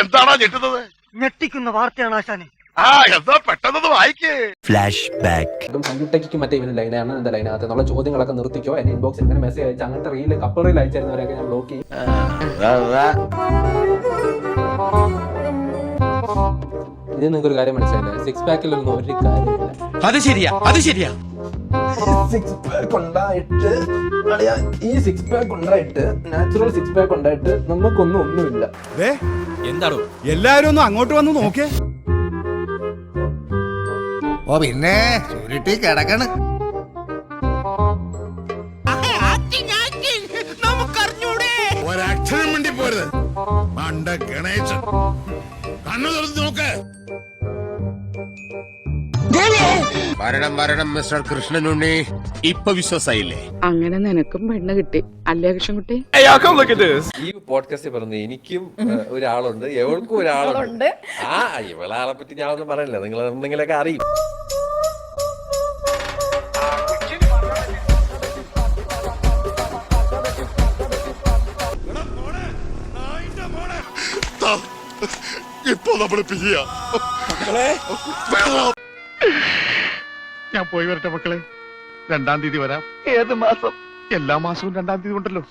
എന്താണോ ഞെട്ടുന്നത്? ഞെട്ടിക്കുന്ന വാർത്തയാണ് ആശാനെ. ആ എന്താ പെട്ടെന്ന് വായിക്കേ. ഇപ്പം സഞ്ജുട്ടയ്ക്ക് മറ്റേ ഇവന് ലൈനാണ് എന്താ ലൈനകത്ത് എന്നുള്ള ചോദ്യങ്ങളൊക്കെ നിർത്തിക്കോ. എന്റെ ഇൻബോക്സിൽ ഇങ്ങനെ മെസ്സേജ് അയച്ചു അങ്ങനത്തെ റീൽ കപ്പിൾ റീൽ അയച്ചിരുന്നവരൊക്കെ ഞാൻ ബ്ലോക്ക് ചെയ്യും. ഇത് നിങ്ങൾക്ക് ഒരു കാര്യം മനസ്സിലായില്ലേ? സിക്സ് പാക്കിലൊന്നും ഒരു കാര്യമില്ല. അത് ശരിയാ അത് ശരിയാ. സിക്സ് പാക്ക് ഉണ്ടായിട്ട് അളിയാ, ഈ സിക്സ് പാക്ക് ഉണ്ടായിട്ട് നാച്ചുറൽ സിക്സ് പാക്ക് ഉണ്ടായിട്ട് നമുക്കൊന്നും ഒന്നുമില്ല. എന്താണോ എല്ലാരും ഒന്ന് അങ്ങോട്ട് വന്ന് നോക്കേ. ഓ പിന്നെ ചുരുട്ടി കിടക്കണ്. ഒരക്ഷരം വേണ്ടി പോരുത്. പണ്ട ഗണേശൻ കണ്ണു തുറന്ന് നോക്ക്. മരണം വരണം മിസ്റ്റർ കൃഷ്ണനുണ്ണി. ഇപ്പൊ വിശ്വാസായില്ലേ? അങ്ങനെ നിനക്കും പെണ്ണ് കിട്ടി. അല്ലേ കൃഷ്ണൻകുട്ടി? ഈ പോഡ്കാസ്റ്റ് പറഞ്ഞു എനിക്കും ഏഹ്, ഒരാളുണ്ട്. എവൾക്കും ഒരാളുണ്ട്. ആ ഇവളാളെ പറ്റി ഞാൻ ഒന്നും പറയില്ല നിങ്ങൾ എന്തെങ്കിലുമൊക്കെ അറിയും. ഇപ്പൊ നമ്മൾ പിരിയാ. ഞാൻ പോയി വരട്ടെ മക്കളെ. രണ്ടാം തീയതി വരാം. ഏത് മാസം? എല്ലാ മാസവും രണ്ടാം തീയതി ഉണ്ടല്ലോ.